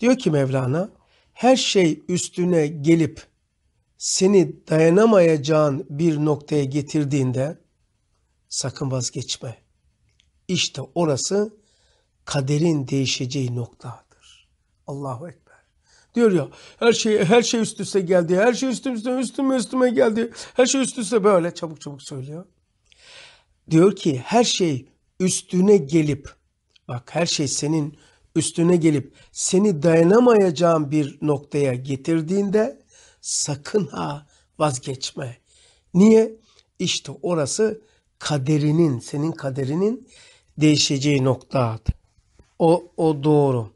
Diyor ki Mevlana her şey üstüne gelip seni dayanamayacağın bir noktaya getirdiğinde sakın vazgeçme. İşte orası kaderin değişeceği noktadır. Allahu Ekber. Diyor ya her şey her şey üst üste geldi. Her şey üstüm üstüme üstüme üstüme geldi. Her şey üst üste böyle çabuk çabuk söylüyor. Diyor ki her şey üstüne gelip bak her şey senin üstüne gelip seni dayanamayacağın bir noktaya getirdiğinde sakın ha vazgeçme. Niye? İşte orası kaderinin, senin kaderinin değişeceği noktadır. O, o doğru.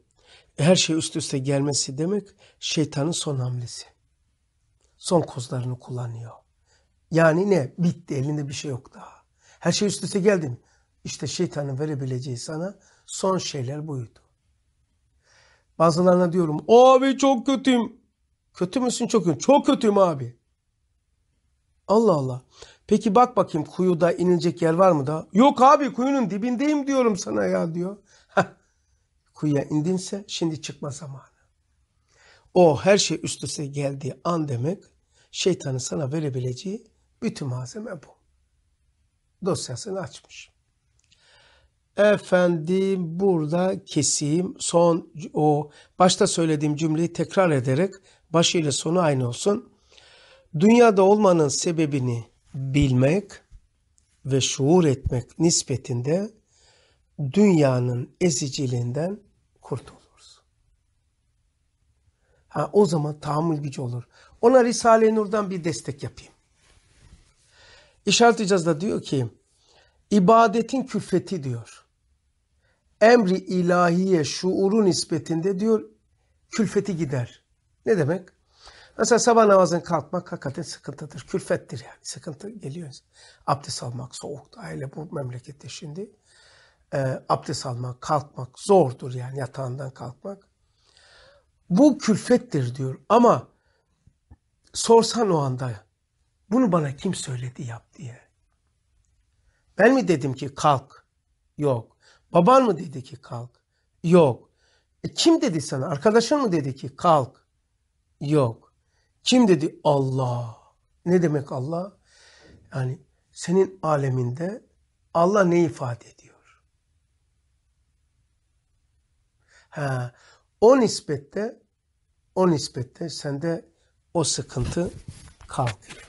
Her şey üst üste gelmesi demek şeytanın son hamlesi. Son kozlarını kullanıyor. Yani ne? Bitti elinde bir şey yok daha. Her şey üst üste geldi mi? İşte şeytanın verebileceği sana son şeyler buydu. Bazılarına diyorum abi çok kötüyüm. Kötü müsün çok kötü. Çok kötüyüm abi. Allah Allah. Peki bak bakayım kuyuda inilecek yer var mı da? Yok abi kuyunun dibindeyim diyorum sana ya diyor. Kuyuya indinse şimdi çıkma zamanı. O her şey üst üste geldiği an demek şeytanın sana verebileceği bütün malzeme bu. Dosyasını açmış. Efendim burada keseyim. Son o başta söylediğim cümleyi tekrar ederek başıyla sonu aynı olsun. Dünyada olmanın sebebini bilmek ve şuur etmek nispetinde dünyanın eziciliğinden kurtuluruz. Ha, o zaman tahammül gücü olur. Ona Risale-i Nur'dan bir destek yapayım. İşaret icazda diyor ki ibadetin külfeti diyor. Emri ilahiye şuuru nispetinde diyor külfeti gider. Ne demek? Mesela sabah namazına kalkmak hakikaten sıkıntıdır. Külfettir yani. Sıkıntı geliyor. Abdest almak soğukta. Hele bu memlekette şimdi. E, abdest almak, kalkmak zordur yani yatağından kalkmak. Bu külfettir diyor. Ama sorsan o anda bunu bana kim söyledi yap diye. Ben mi dedim ki kalk? Yok. Baban mı dedi ki kalk? Yok. E kim dedi sana? Arkadaşın mı dedi ki kalk? Yok. Kim dedi? Allah. Ne demek Allah? Yani senin aleminde Allah ne ifade ediyor? Ha, o nispette o nispette sende o sıkıntı kalkıyor.